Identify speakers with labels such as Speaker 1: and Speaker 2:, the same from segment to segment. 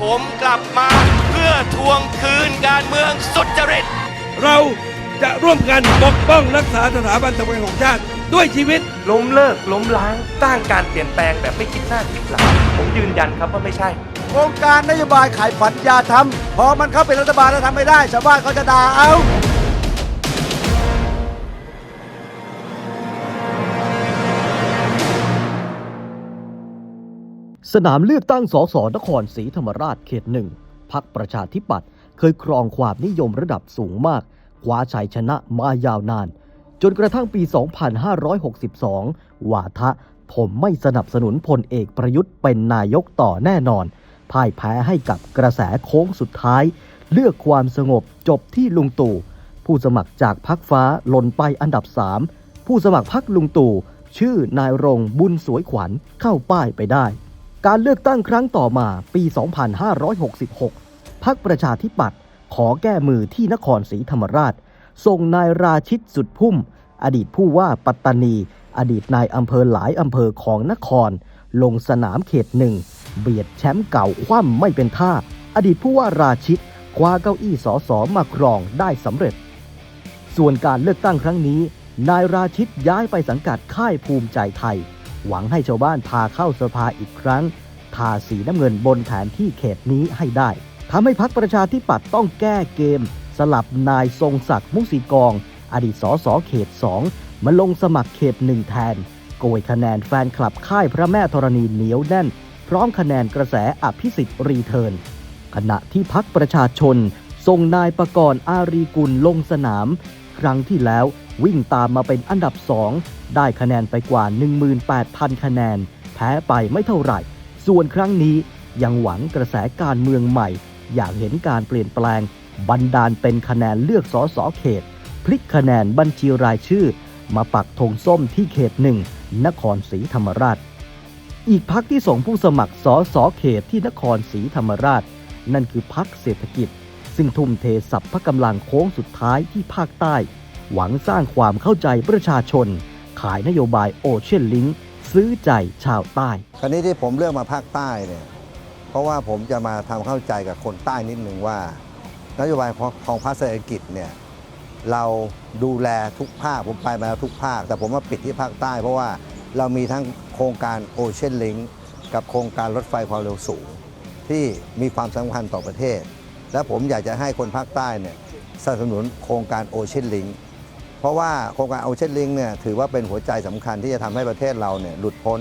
Speaker 1: ผมกลับมาเพื่อทวงคืนการเมืองสุจริต
Speaker 2: เราจะร่วมกันปกป้องรักษาสถาบันตำรวจของชาติ ด้วยชีวิต
Speaker 1: ล้มเลิกล้มล้างสร้างการเปลี่ยนแปลงแบบไม่คิดหน้าคิดหลังผมยืนยันครับว่าไม่ใช่
Speaker 3: โครงการนโยบายขายฝันอยาทำพอมันเข้าเป็นรัฐบาลแล้วทำไม่ได้ชาวบ้านเขาจะด่าเอา
Speaker 4: สนามเลือกตั้งสสนครศรีธรรมราชเขตหนึ่งพักประชาธิปัตย์เคยครองความนิยมระดับสูงมากคว้าชัยชนะมายาวนาน จนกระทั่งปี 2562 วาทะ ผมไม่สนับสนุนพลเอกประยุทธ์เป็นนายกต่อแน่นอน พ่ายแพ้ให้กับกระแสโค้งสุดท้าย เลือกความสงบจบที่ลุงตู่ ผู้สมัครจากพักฟ้าหล่นไปอันดับ 3 ผู้สมัครพักลุงตู่ชื่อนายรงบุญสวยขวัญเข้าป้ายไปได้ การเลือกตั้งครั้งต่อมาปี 2566 พักประชาธิปัตย์ขอแก้มือที่นครศรีธรรมราช ส่งนายราชิตสุดพุ่ม อดีตผู้ว่าปัตตานี อดีตนายอำเภอหลายอำเภอของนคร ลงสนามเขตหนึ่ง เบียดแชมป์เก่าคว่ำไม่เป็นท่า อดีตผู้ว่าราชิตคว้าเก้าอี้สอสอมาครองได้สำเร็จ ส่วนการเลือกตั้งครั้งนี้ นายราชิตย้ายไปสังกัดค่ายภูมิใจไทย หวังให้ชาวบ้านพาเข้าสภาอีกครั้ง ทาสีน้ำเงินบนแผนที่เขตนี้ให้ได้ทำให้พักประชาธิปัตย์ต้องแก้เกม สลับนายทรงศักดิ์มุสีกอง อดีตสสเขต 2 มาลงสมัครเขตหนึ่งแทน โกยคะแนนแฟนคลับค่ายพระแม่ธรณีเหนียวแน่น พร้อมคะแนนกระแสอภิสิทธิ์รีเทิร์นขณะที่พักประชาชนส่งนายประกรณ์อารีกุลลงสนาม ครั้งที่แล้ว วิ่งตามมาเป็นอันดับสองได้คะแนนไปกว่า 18,000 คะแนน แพ้ไปไม่เท่าไหร่ ส่วนครั้งนี้ยังหวังกระแสการเมืองใหม่ อยากเห็นการเปลี่ยนแปลง บันดาลเป็นคะแนนเลือกสอสอเขต พลิกคะแนนบัญชีรายชื่อ มาปักธงส้มที่เขตหนึ่งนครศรีธรรมราช อีกพักที่ส่งผู้สมัครสอสอเขตที่นครศรีธรรมราช นั่นคือพักเศรษฐกิจ ซึ่งทุ่มเทสัพพะกำลังโค้งสุดท้ายที่ภาคใต้ หวังสร้างความเข้าใจประชาชน ขายนโยบายโอเชียนลิงซื้อใจชาวใต้
Speaker 5: คราวนี้ที่ผมเลือกมาภาคใต้เนี่ยเพราะว่าผมจะมาทำเข้าใจกับคนใต้นิดนึงว่า นโยบายของของภาคเศรษฐกิจเนี่ยเราดูแลทุกภาคผมไปมาแล้วทุกภาค แต่ผมมาปิดที่ภาคใต้ เพราะว่าเรามีทั้งโครงการโอเชียนลิงกับโครงการรถไฟความเร็วสูง ที่มีความสำคัญต่อประเทศ และผมอยากจะให้คนภาคใต้เนี่ยสนับสนุนโครงการโอเชียนลิง เพราะว่าโครงการโอเชียนลิงเนี่ยถือว่าเป็นหัวใจสำคัญที่จะทำให้ประเทศเราเนี่ยหลุดพ้น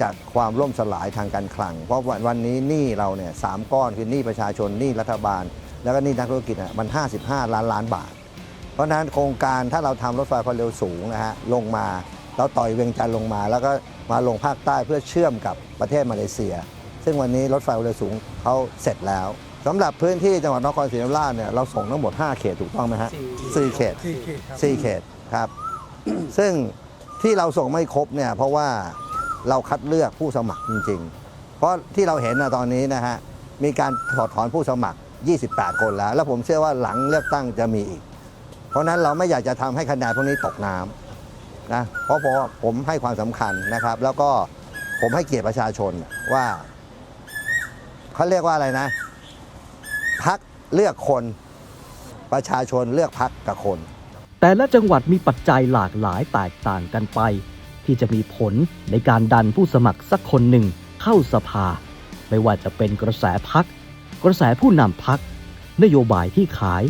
Speaker 5: จากความล่มสลายทางการคลัง เพราะวันวันนี้หนี้เราเนี่ยสามก้อนคือหนี้ประชาชนหนี้รัฐบาล แล้วก็หนี้นักธุรกิจอะมัน 55 ล้านล้านบาท เพราะฉะนั้นโครงการถ้าเราทำรถไฟความเร็วสูงนะฮะลงมาเราต่อยเวียงจันทร์ลงมา แล้วก็มาลงภาคใต้เพื่อเชื่อมกับประเทศมาเลเซีย ซึ่งวันนี้รถไฟความเร็วสูงเขาเสร็จแล้ว สำหรับพื้นที่จังหวัดนครศรีธรรมราชเนี่ยเราส่งทั้งหมด 5 เขตถูกต้องไหมฮะสี่เขตสี่เขตครับ ซึ่งที่เราส่งไม่ครบเนี่ยเพราะว่าเราคัดเลือกผู้สมัครจริง ๆ เพราะที่เราเห็นนะตอนนี้นะฮะมีการถอดถอนผู้สมัคร 28 คนแล้ว แล้วผมเชื่อว่าหลังเลือกตั้งจะมีอีก เพราะฉะนั้นเราไม่อยากจะทำให้คะแนนพวกนี้ตกน้ำนะเพราะเพราะผมให้ความสำคัญนะครับ แล้วก็ผมให้เกียรติประชาชนว่าเขาเรียกว่าอะไรนะพัก เลือกคนประชาชนเลือกพักกับคน
Speaker 4: แต่ละจังหวัดมีปัจจัยหลากหลายแตกต่างกันไป ที่จะมีผลในการดันผู้สมัครสักคนหนึ่งเข้าสภา ไม่ว่าจะเป็นกระแสพัก กระแสผู้นำพัก นโยบายที่ขาย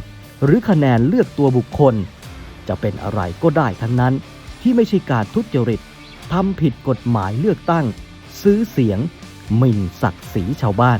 Speaker 4: หรือคะแนนเลือกตัวบุคคล จะเป็นอะไรก็ได้ทั้งนั้น ที่ไม่ใช่การทุจริตทำผิดกฎหมายเลือกตั้ง ซื้อเสียงหมิ่นศักดิ์ศรีชาวบ้าน